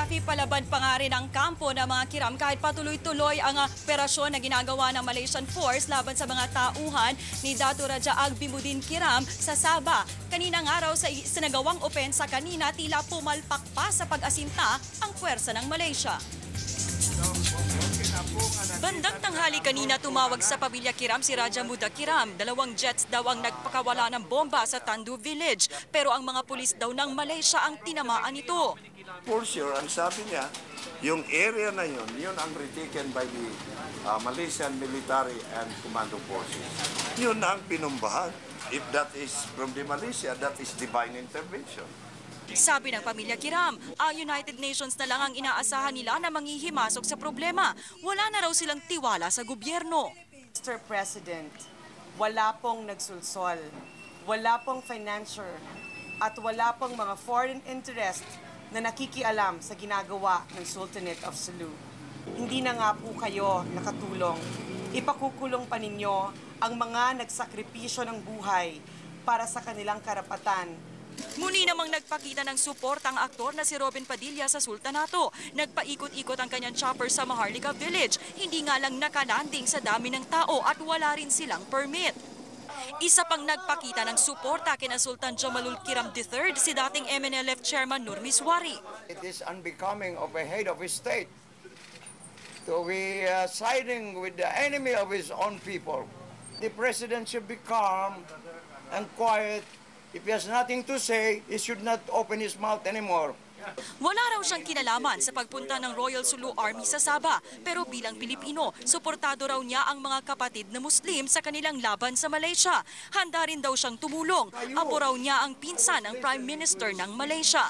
Rafi, palaban pa nga rin ang kampo ng mga kiram kahit patuloy-tuloy ang operasyon na ginagawa ng Malaysian Force laban sa mga tauhan ni Datu Raja Agbimuddin Kiram sa Sabah. Kaninang araw sa isinagawang opensa kanina, tila pumalpak pa sa pag-asinta ang puwersa ng Malaysia. Bandang tanghali kanina tumawag sa pamilya Kiram si Raja Muda Kiram. Dalawang jets daw ang nagpakawala ng bomba sa Tandu Village. Pero ang mga pulis daw ng Malaysia ang tinamaan ito. For sure, ang sabi niya, yung area na yun, yun ang retaken by the uh, Malaysian Military and Commando Forces. Yun ang pinumbahan. If that is from the Malaysia, that is divine intervention. Sabi ng pamilya Kiram, ang United Nations na lang ang inaasahan nila na manghihimasok sa problema. Wala na raw silang tiwala sa gobyerno. Mr. President, wala pong nagsulsol, wala pong financier, at wala pong mga foreign interest na nakikialam sa ginagawa ng Sultanate of Sulu. Hindi na nga po kayo nakatulong. Ipakukulong pa ninyo ang mga nagsakripisyo ng buhay para sa kanilang karapatan Muli namang nagpakita ng suporta ang aktor na si Robin Padilla sa Sultanato. Nagpaikot-ikot ang kanyang chopper sa Maharlika Village. Hindi nga lang nakalanding sa dami ng tao at wala rin silang permit. Isa pang nagpakita ng suporta kina Sultan Jamalul Kiram III si dating MNLF Chairman Nur Miswari. It is unbecoming of a head of a state to be uh, siding with the enemy of his own people. The president should be calm and quiet. If he has nothing to say, he should not open his mouth anymore. Wala raw siyang kinalaman sa pagpunta ng Royal Sulu Army sa Sabah. Pero bilang Pilipino, suportado raw niya ang mga kapatid na Muslim sa kanilang laban sa Malaysia. Handa rin daw siyang tumulong. Apo raw niya ang pinsan ng Prime Minister ng Malaysia.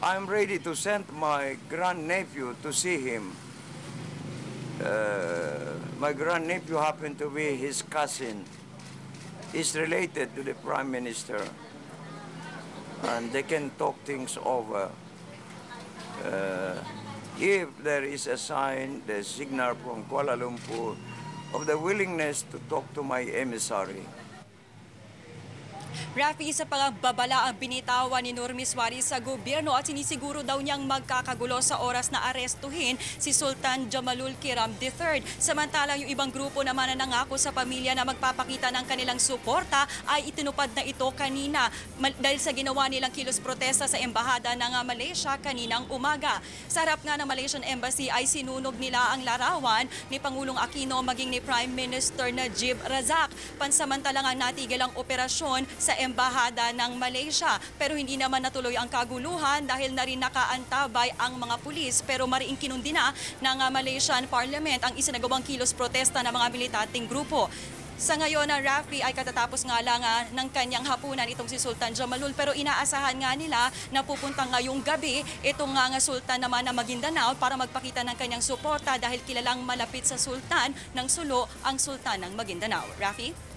I'm ready to send my grandnephew to see him. Uh, my grandnephew happened to be his cousin. He's related to the Prime Minister. And they can talk things over. Uh, if there is a sign, the signal from Kuala Lumpur of the willingness to talk to my emissary. Rafi, isa pang babala ang binitawan ni Nur Miswari sa gobyerno at sinisiguro daw niyang magkakagulo sa oras na arestuhin si Sultan Jamalul Kiram III. Samantalang yung ibang grupo naman na nangako sa pamilya na magpapakita ng kanilang suporta ay itinupad na ito kanina dahil sa ginawa nilang kilos protesta sa embahada ng ah, Malaysia kaninang umaga. Sa harap nga ng Malaysian Embassy ay sinunog nila ang larawan ni Pangulong Aquino maging ni Prime Minister Najib Razak. Pansamantalang ang natigil ang operasyon sa embahada ng Malaysia. Pero hindi naman natuloy ang kaguluhan dahil na rin nakaantabay ang mga pulis. Pero mariing kinundi na ng Malaysian Parliament ang isinagawang kilos protesta ng mga militanteng grupo. Sa ngayon na Rafi ay katatapos nga lang ah, ng kanyang hapunan itong si Sultan Jamalul pero inaasahan nga nila na pupunta ngayong gabi itong nga, nga Sultan naman na Maguindanao para magpakita ng kanyang suporta dahil kilalang malapit sa Sultan ng Sulo ang Sultan ng Maguindanao. Rafi?